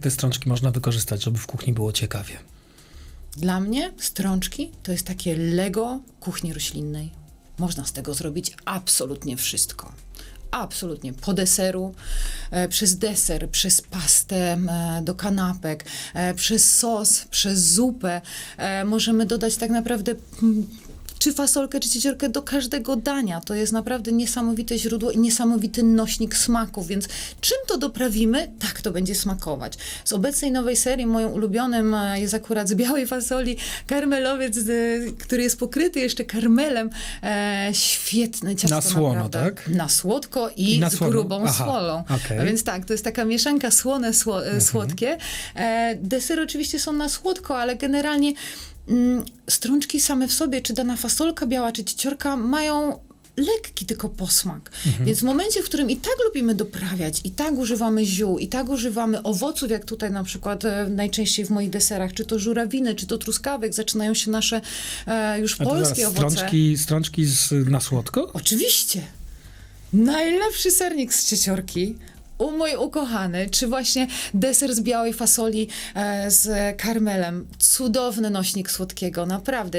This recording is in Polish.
jak te strączki można wykorzystać, żeby w kuchni było ciekawie? Dla mnie strączki to jest takie Lego kuchni roślinnej. Można z tego zrobić absolutnie wszystko. Absolutnie. Po deseru, e, przez deser, przez pastę e, do kanapek, e, przez sos, przez zupę. E, możemy dodać tak naprawdę mm, czy fasolkę, czy cieciorkę do każdego dania. To jest naprawdę niesamowite źródło i niesamowity nośnik smaków, więc czym to doprawimy, tak to będzie smakować. Z obecnej nowej serii moją ulubionym e, jest akurat z białej fasoli karmelowiec, który jest pokryty jeszcze karmelem. E, świetne ciasto Na słono, naprawdę. tak? Na słodko i, I na z słono? grubą Aha, solą. okej. A Więc tak, to jest taka mieszanka słone, sło, Mhm. e, słodkie. E, desery oczywiście są na słodko, ale generalnie strączki same w sobie, czy dana fasolka biała, czy cieciorka, mają lekki tylko posmak. Mhm. Więc w momencie, w którym i tak lubimy doprawiać, i tak używamy ziół, i tak używamy owoców, jak tutaj na przykład e, najczęściej w moich deserach, czy to żurawiny, czy to truskawek, zaczynają się nasze e, już A to polskie zaraz, owoce. strączki, strączki z, na słodko? Oczywiście. Najlepszy sernik z cieciorki. U mój ukochany, czy właśnie deser z białej fasoli e, z karmelem. Cudowny nośnik słodkiego, naprawdę.